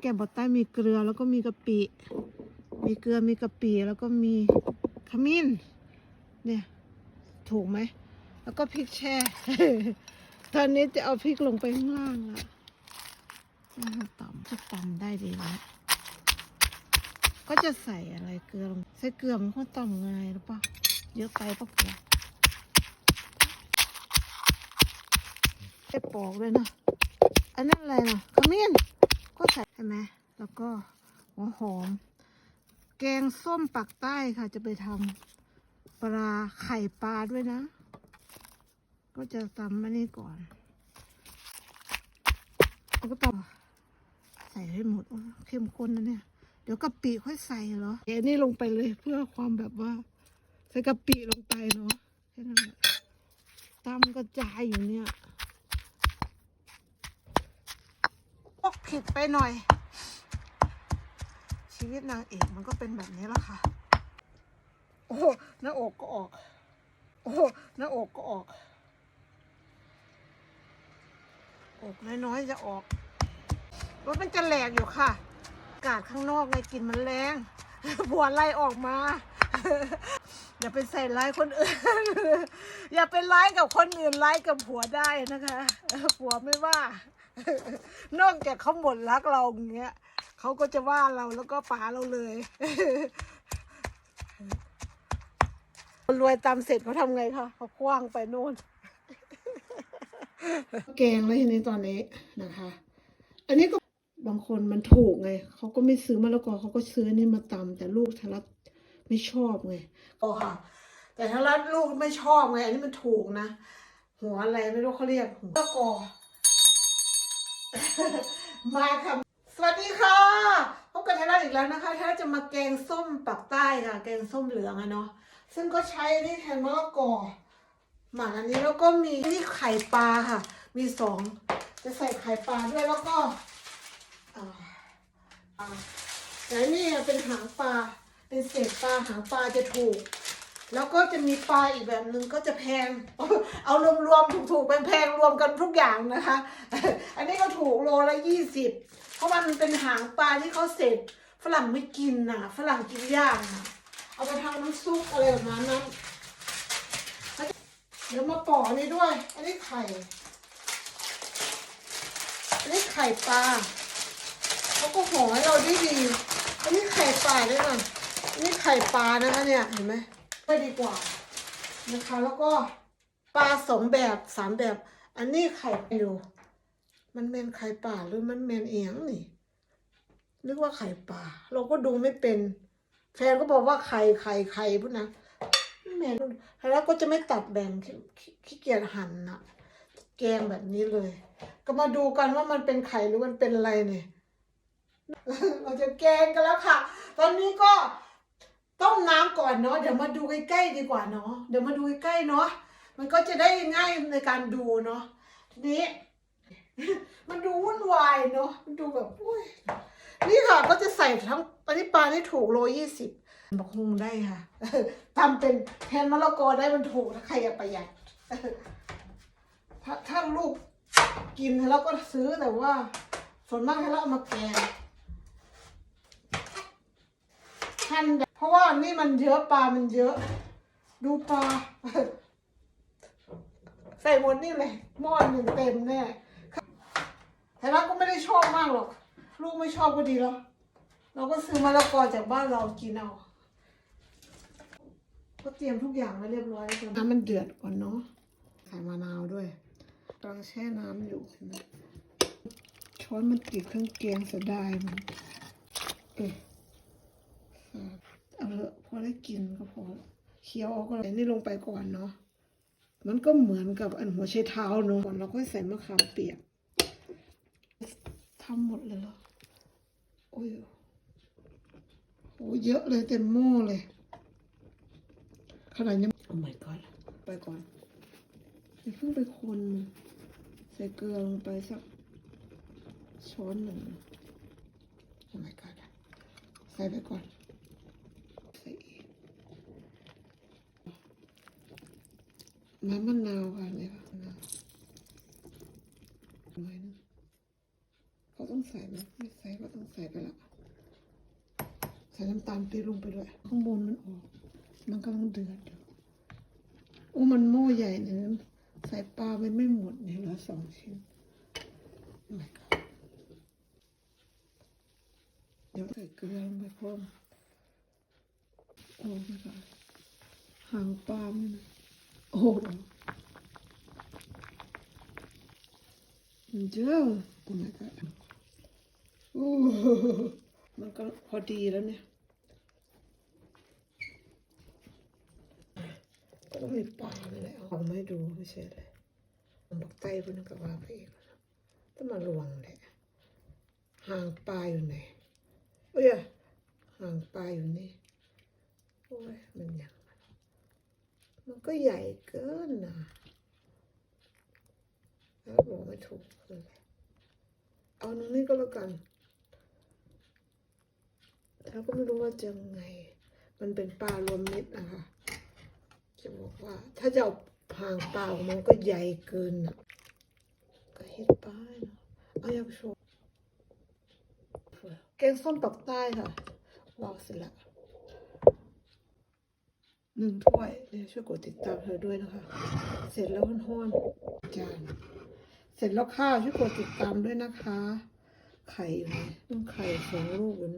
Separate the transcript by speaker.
Speaker 1: แกงบดใต้มีเกลือแล้วก็มีกะปิ มีเกลือมีกะปิแล้วก็มีขมิ้น เนี่ย ถูกไหม แล้วก็พริกแช่ ตอนนี้จะเอาพริกลงไปข้างล่างละนะคะตำก็ตำได้ดีแล้วก็จะใส่อะไรเกลือลง ใส่เกลือมันก็ตำง่ายหรือเปล่าเยอะไปปะเกลือไปปอกเลยนะ อันนั้นอะไรนะขมิ้น ก็ใส่ใช่ไหมแล้วก็หัวหอม แกงส้มปักใต้ค่ะ จะไปทำปลาไข่ปลาด้วยนะ ก็จะตำมานี่ก่อนแล้วก็ต่อใส่ให้หมดโอ้เข้มข้นนะเนี่ย เดี๋ยวกะปิค่อยใส่เหรอเดี๋ยวนี่ลงไปเลยเพื่อความแบบว่า ใส่กะปิลงไปเนาะแค่นั้นแหละตำกระจายอยู่เนี่ย พกผิดไปหน่อย ชีวิตนางเอกมันก็เป็นแบบนี้แหละค่ะ โอ้หน้าอกก็ออก โอ้หน้าอกก็ออกอกน้อยๆจะออกรถมันจะแหลกอยู่ค่ะอากาศข้างนอกไงกลิ่นมันแรงผัวไล่ออกมา อย่าไปใส่ร้ายคนอื่น อย่าไปร้ายกับคนอื่นร้ายกับผัวได้นะคะผัวไม่ว่า นอกจากเขาหมดรักเราอย่างเงี้ยเขาก็จะว่าเราแล้วก็ป๋าเราเลยคนรวยตามเสร็จเขาทำไงคะเขาคว้างไปโน่นแกงแล้วทีนี้ตอนนี้นะคะ อันนี้ก็บางคนมันถูกไงเขาก็ไม่ซื้อมะละกอเขาก็ซื้อนี่มาตำแต่ลูกทารัต ไม่ชอบไงอ๋อค่ะ แต่ทารัตลูกไม่ชอบไงอันนี้มันถูกนะ หัวอะไรไม่รู้เขาเรียกหัวมะละกอมาค่ะสวัสดีค่ะพบกับไทยรัฐอีกแล้วนะคะไทยรัฐจะมาแกงส้มปักใต้ค่ะ แกงส้มเหลืองอะเนาะซึ่งก็ใช้นี่แทนมะละกอหมักอันนี้แล้วก็มีนี่ไข่ปลาค่ะ มีสองจะใส่ไข่ปลาด้วยแล้วก็อ่าอ่าแต่นี่เป็นหางปลา เป็นเศษปลาหางปลาจะถูก แล้วก็จะมีปลาอีกแบบหนึ่งก็จะแพง เอารวมๆถูกๆแพงๆรวมกันทุกอย่างนะคะ อันนี้ก็ถูกโลละยี่สิบเพราะมันเป็นหางปลาที่เขาเสร็จฝรั่งไม่กินน่ะฝรั่งกินย่างน่ะเอาไปทำน้ำซุปอะไรแบบนั้นนะเดี๋ยวมาปอกอันนี้ด้วย อันนี้ไข่ อันนี้ไข่ปลาเขาก็ห่อให้เราได้ดี อันนี้ไข่ปลาด้วยนะ นนี้ไข่ปลานะคะเนี่ยเห็นไหมไม่ดีกว่านะคะ แล้วก็ปลาสองแบบสามแบบ อันนี้ไข่อยู่มันเมนไข่ป่าหรือมันเมนเอียงนี่นึกว่าไข่ป่า เราก็ดูไม่เป็น แฟนก็บอกว่าไข่ไข่ไข่พุ่นนะแม่นแล้วก็จะไม่ตัดแบ่งขี้ขี้ขี้เกียจหั่นนะแกงแบบนี้เลย ก็มาดูกันว่ามันเป็นไข่หรือมันเป็นอะไรเนี่ย เราจะแกงกันแล้วค่ะ ตอนนี้ก็ ต้มน้ำก่อนเนาะเดี๋ยวมาดูใกล้ๆดีกว่าเนาะเดี๋ยวมาดูใกล้เนาะมันก็จะได้ง่ายในการดูเนาะทีนี้ มันดูวุ่นวายเนาะมันดูแบบอุ้ยนี่ค่ะก็จะใส่ทั้งปลาปลาที่ถูกโลยี่สิบบอกคงได้ค่ะทำเป็นแทนมะละกอได้มันถูกถ้าใครอยากประหยัดถ้าถ้าลูกกินแล้วก็ซื้อแต่ว่าส่วนมากให้เราเอามาแกงหั่นเพ ราะว่านี่มันเยอะปลา มันเยอะ ดูปลา ใส่หมดนี่เลยหม้อหนึ่งเต็มแน่แต่เราก็ไม่ได้ชอบมากหรอก ลูกไม่ชอบก็ดีแล้ว เราก็ซื้อมะละกอจากบ้านเรากินเอา ก็เตรียมทุกอย่างไว้เรียบร้อยแล้วน้ำมันเดือดก่อนเนาะใส่มะนาวด้วยกำลังแช่น้ำอยู่เห็นไหมช้อนมันติดเครื่องเกียงเสียดายมันเออ เอาเถอะพอได้กินก็พอละเคี้ยวเอาก็เลยนี่ลงไปก่อนเนาะมันก็เหมือนกับอันหัวไชเท้าเนาะก่อนเราก็ใส่มะขามเปียกทำหมดเลยเหรอโอ้ยโอ้เยอะเลยเต็มหม้อเลยขนาดยังโอ้ my god ไปก่อนอย่าเพิ่งไปคนมันใส่เกลือลงไปสักช้อนหนึ่งโอ้ my god ใส่ไปก่อน ใส่อีก น้ำมะนาวค่ะเนี่ยค่ะมะนาวหน่อยนึงเขาต้องใส่ไหมไม่ใส่ก็ต้องใส่ไปละใส่น้ำตาลปี๊บลงไปด้วย ข้างบนมันออก มันกำลังเดือดอยู่โอ้มันหม้อใหญ่เนี่ยใส่ปลาไปไม่หมดเนี่ยเหลือสองชิ้นเดี๋ยวใส่เกลือลงไปเพิ่มโอ้ my god หางปลามันนะ โอ้โหเจ้าโอ้ my god โอ้มันก็พอดีแล้วเนี่ยก็ต้องมีปลาเลยแหละเอาไม่ดูไม่ใช่เลยมันบอกไต้พุ่นก็ว่าไปอีกต้องมาระวังแหละห่างปลาอยู่ไหนเอ้ยห่างปลาอยู่นี่โอ้ยมันยัง มันก็ใหญ่เกินนะแล้วบอกไม่ถูกเลยเอาตรงนี้ก็แล้วกัน แล้วก็ไม่รู้ว่าจะไง มันเป็นปลารวมมิตรนะคะ จะบอกว่า ถ้าจะเอาหางเปล่ามันก็ใหญ่เกินนะก็เฮ็ดป้ายเนาะเอาอยากโชว์แกงส้มปักใต้ค่ะวางเสร็จละ หนึ่งถ้วยเลยวช่วยกดติดตามเธอด้วยนะคะ เสร็จแล้วห้อนๆจานเสร็จแล้วข้าวช่วยกดติดตามด้วยนะคะ ไข่อยู่ไหนต้องไข่สองลูกอยู่น